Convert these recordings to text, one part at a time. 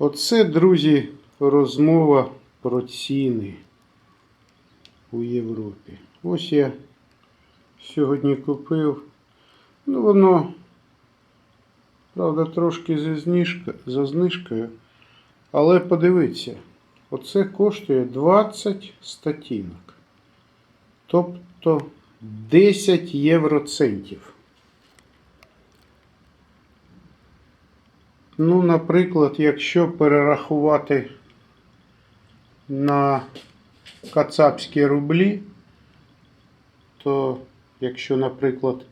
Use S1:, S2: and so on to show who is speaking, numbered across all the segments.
S1: Оце, друзі, розмова про ціни у Європі. Ось я сьогодні купив. Ну, воно, правда, трошки зі знижка, за знижкою. Але подивіться, оце коштує 20 статінок. Тобто 10 євроцентів. Ну, наприклад, якщо перерахувати на кацапські рублі, то якщо, наприклад,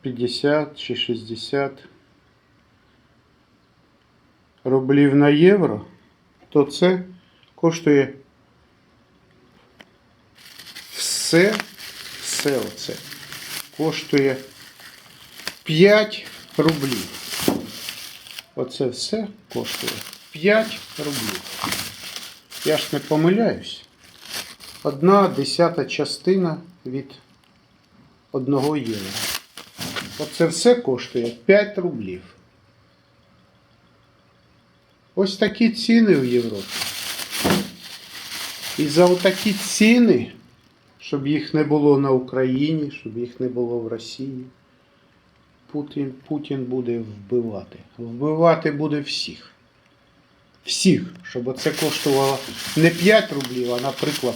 S1: 50 чи 60 рублів на євро, то це коштує все, все оце коштує 5 рублів. Оце все коштує 5 рублів. Я ж не помиляюсь. Одна десята частина від одного євро. Оце все коштує 5 рублів. Ось такі ціни в Європі. І за отакі ціни, щоб їх не було на Україні, щоб їх не було в Росії. Путін, Путін буде вбивати. Вбивати буде всіх. Всіх, щоб це коштувало не 5 рублів, а, наприклад,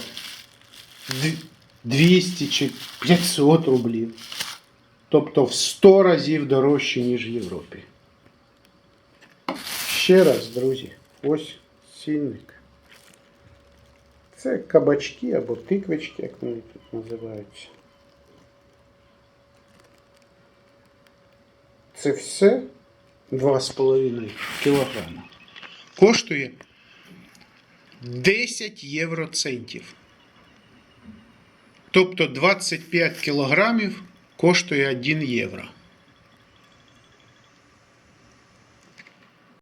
S1: 200 чи 500 рублів. Тобто в 100 разів дорожче, ніж в Європі. Ще раз, друзі, ось цінник. Це кабачки або тиквички, як вони тут називаються. Це все 2,5 кілограма. Коштує 10 євроцентів. Тобто 25 кілограмів коштує 1 євро.